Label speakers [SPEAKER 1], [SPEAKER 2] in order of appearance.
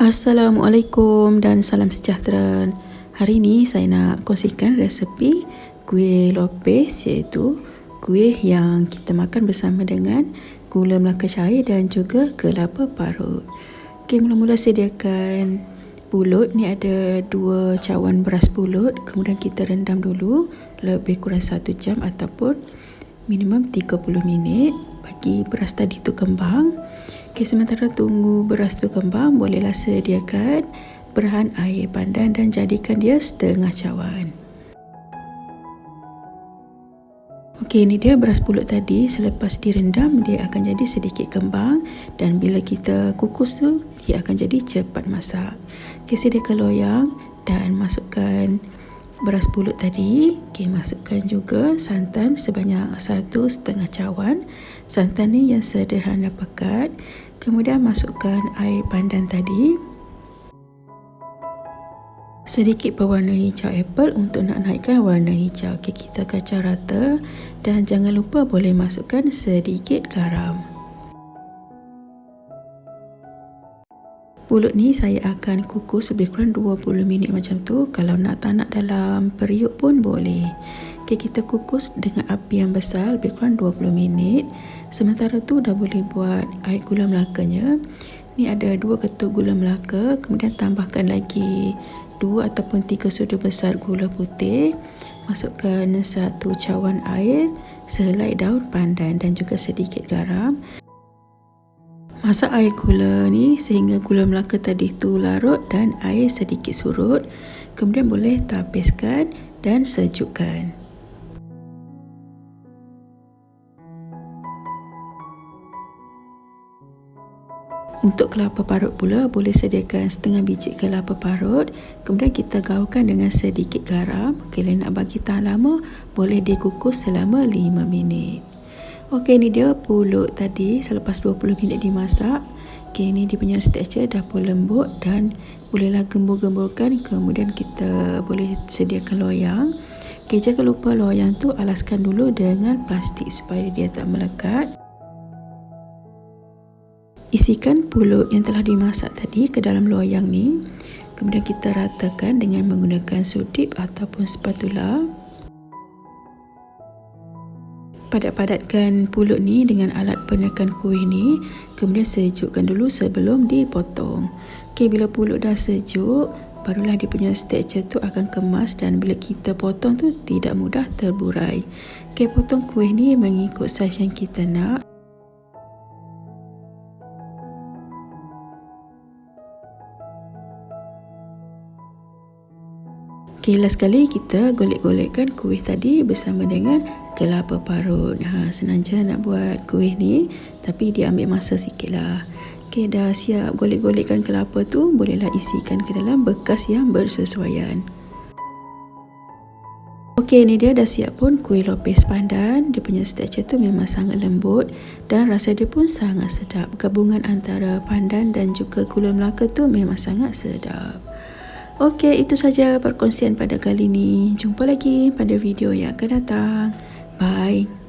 [SPEAKER 1] Assalamualaikum dan salam sejahtera. Hari ini saya nak kongsikan resepi kuih lopes iaitu kuih yang kita makan bersama dengan gula melaka cair dan juga kelapa parut. Okey, mula-mula sediakan pulut. Ni ada dua cawan beras pulut. Kemudian kita rendam dulu lebih kurang satu jam ataupun minimum 30 minit bagi beras tadi tu kembang. Okay, sementara tunggu beras tu kembang, bolehlah sediakan berahan air pandan dan jadikan dia setengah cawan. Okey, ini dia beras pulut tadi. Selepas direndam, dia akan jadi sedikit kembang dan bila kita kukus tu, dia akan jadi cepat masak. Okey, sediakan loyang dan masukkan beras pulut tadi. Okay, masukkan juga santan sebanyak satu setengah cawan. Santan ni yang sederhana pekat. Kemudian masukkan air pandan tadi. Sedikit pewarna hijau apple untuk nak naikkan warna hijau. Okay, kita kacau rata. Dan jangan lupa boleh masukkan sedikit garam Pulut ni saya akan kukus lebih kurang 20 minit macam tu. Kalau nak tak nak dalam periuk pun boleh. Okay, kita kukus dengan api yang besar lebih kurang 20 minit. Sementara tu dah boleh buat air gula melakanya. Ni ada dua ketul gula melaka. Kemudian tambahkan lagi dua ataupun tiga sudu besar gula putih. Masukkan satu cawan air, sehelai daun pandan dan juga sedikit garam. Masak air gula ni sehingga gula melaka tadi tu larut dan air sedikit surut. Kemudian boleh tapiskan dan sejukkan. Untuk kelapa parut pula boleh sediakan setengah biji kelapa parut Kemudian kita gaulkan dengan sedikit garam Kalau nak bagi tahan lama boleh dikukus selama 5 minit Okey ni dia pulut tadi selepas 20 minit dimasak. Okey ni dia punya tekstur dah pun lembut dan bolehlah gembur-gemburkan kemudian kita boleh sediakan loyang. Okey jangan lupa loyang tu alaskan dulu dengan plastik supaya dia tak melekat. Isikan pulut yang telah dimasak tadi ke dalam loyang ni. Kemudian kita ratakan dengan menggunakan sudip ataupun spatula padat-padatkan pulut ni dengan alat penekan kuih ni kemudian sejukkan dulu sebelum dipotong. Ok bila pulut dah sejuk barulah dia punya texture tu akan kemas dan bila kita potong tu tidak mudah terburai. Ok potong kuih ni mengikut saiz yang kita nak. Okay, last sekali kita golek-golekkan kuih tadi bersama dengan kelapa parut. Ha, senang nak buat kuih ni tapi dia ambil masa sikit lah. Okay, dah siap golek-golekkan kelapa tu bolehlah isikan ke dalam bekas yang bersesuaian. Okey, ni dia dah siap pun kuih lopes pandan. Dia punya tekstur tu memang sangat lembut dan rasa dia pun sangat sedap. Gabungan antara pandan dan juga gula melaka tu memang sangat sedap. Okey, itu saja perkongsian pada kali ini. Jumpa lagi pada video yang akan datang. Bye.